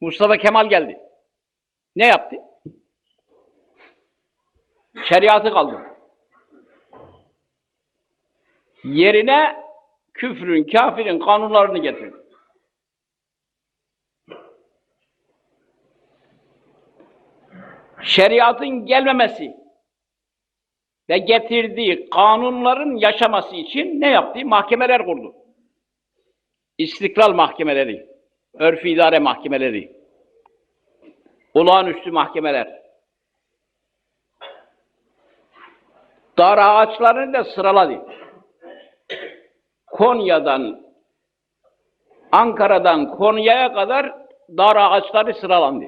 Mustafa Kemal geldi. Ne yaptı? Şeriatı kaldırdı. Yerine küfrün, kafirin kanunlarını getirdi. Şeriatın gelmemesi ve getirdiği kanunların yaşaması için ne yaptı? Mahkemeler kurdu. İstiklal mahkemeleri, örf idare mahkemeleri, olağanüstü mahkemeler. Dar ağaçlarını da sıraladı. Konya'dan, Ankara'dan Konya'ya kadar dar ağaçları sıralandı.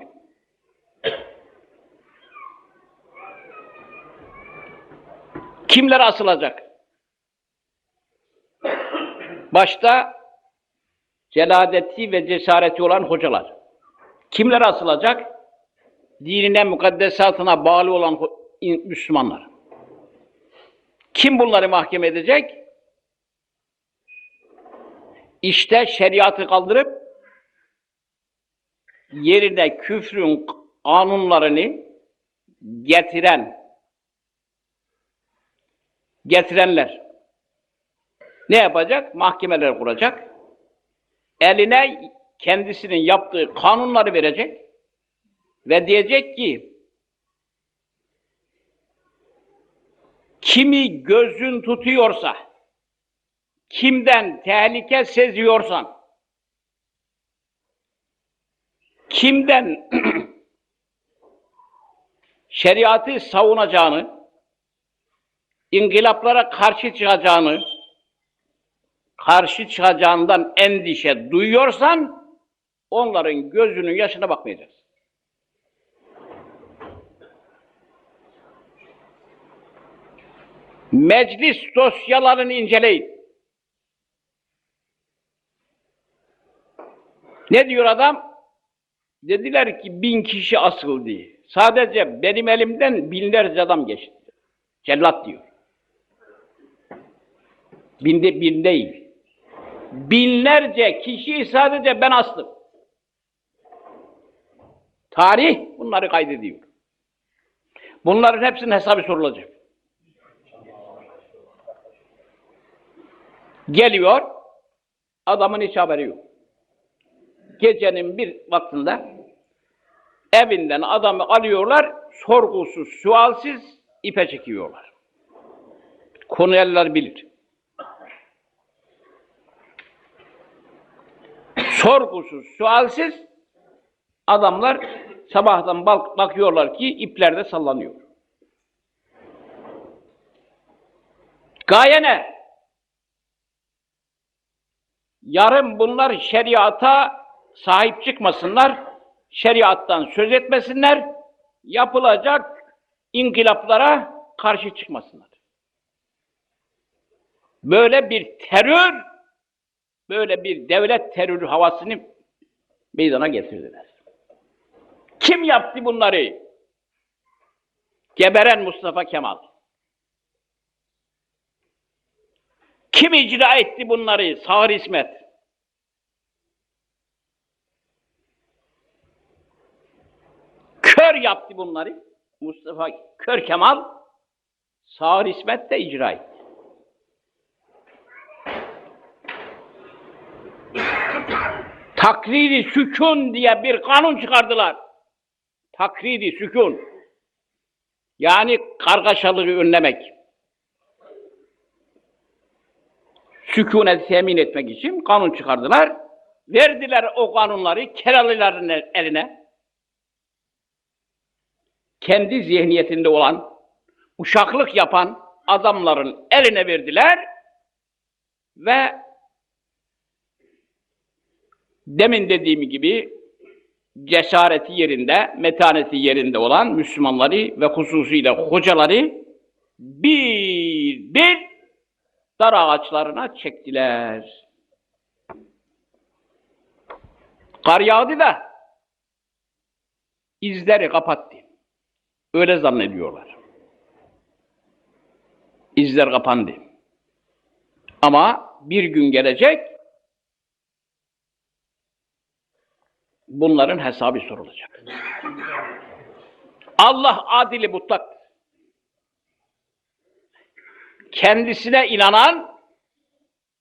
Kimler asılacak? Başta celadeti ve cesareti olan hocalar. Kimler asılacak? Dinine, mukaddesatına bağlı olan Müslümanlar. Kim bunları mahkeme edecek? İşte şeriatı kaldırıp yerine küfrün kanunlarını getiren getirenler ne yapacak? Mahkemeler kuracak. Eline kendisinin yaptığı kanunları verecek ve diyecek ki kimi gözün tutuyorsa, kimden tehlike seziyorsan, kimden şeriatı savunacağını, inkılaplara karşı çıkacağını, karşı çıkacağından endişe duyuyorsan, onların gözünün yaşına bakmayacağız. Meclis dosyalarını inceleyin. Ne diyor adam? Dediler ki bin kişi asıldı. Sadece benim elimden binlerce adam geçti. Cellat diyor. Binde bin değil. Binlerce kişiyi sadece ben astım. Tarih bunları kaydediyor. Bunların hepsinin hesabı sorulacak. Geliyor, adamın hiç haberi yok. Gecenin bir vaktinde evinden adamı alıyorlar, sorgusuz, sualsiz ipe çekiyorlar. Konuyeller bilir. Sorgusuz, sualsiz adamlar sabahtan bak bakıyorlar ki iplerde sallanıyor. Gaye ne? Yarın bunlar şeriata sahip çıkmasınlar, şeriattan söz etmesinler, yapılacak inkılaplara karşı çıkmasınlar. Böyle bir terör, böyle bir devlet terörü havasını meydana getirdiler. Kim yaptı bunları? Geberen Mustafa Kemal. Kim icra etti bunları? Sağır İsmet. Kör yaptı bunları. Mustafa Kör Kemal. Sağır İsmet de icra etti. Takriri sükun diye bir kanun çıkardılar. Takriri sükun. Yani kargaşalığı önlemek. sükunet temin etmek için kanun çıkardılar. Verdiler o kanunları Keralilerin eline. Kendi zihniyetinde olan, uşaklık yapan adamların eline verdiler ve demin dediğim gibi cesareti yerinde, metaneti yerinde olan Müslümanları ve hususiyle hocaları bir bir dar ağaçlarına çektiler. Kar yağdı da izleri kapattı. Öyle zannediyorlar. İzler kapandı. Ama bir gün gelecek bunların hesabı sorulacak. Allah adili mutlak. Kendisine inanan,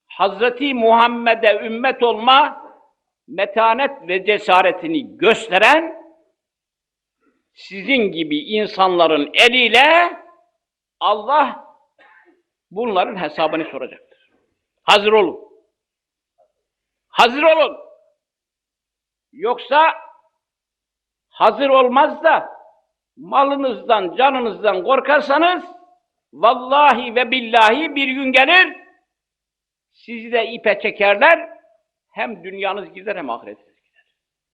Hazreti Muhammed'e ümmet olma metanet ve cesaretini gösteren sizin gibi insanların eliyle Allah bunların hesabını soracaktır. Hazır olun. Hazır olun. Yoksa hazır olmaz da malınızdan, canınızdan korkarsanız vallahi ve billahi bir gün gelir sizi de ipe çekerler hem dünyanız gider hem ahiret.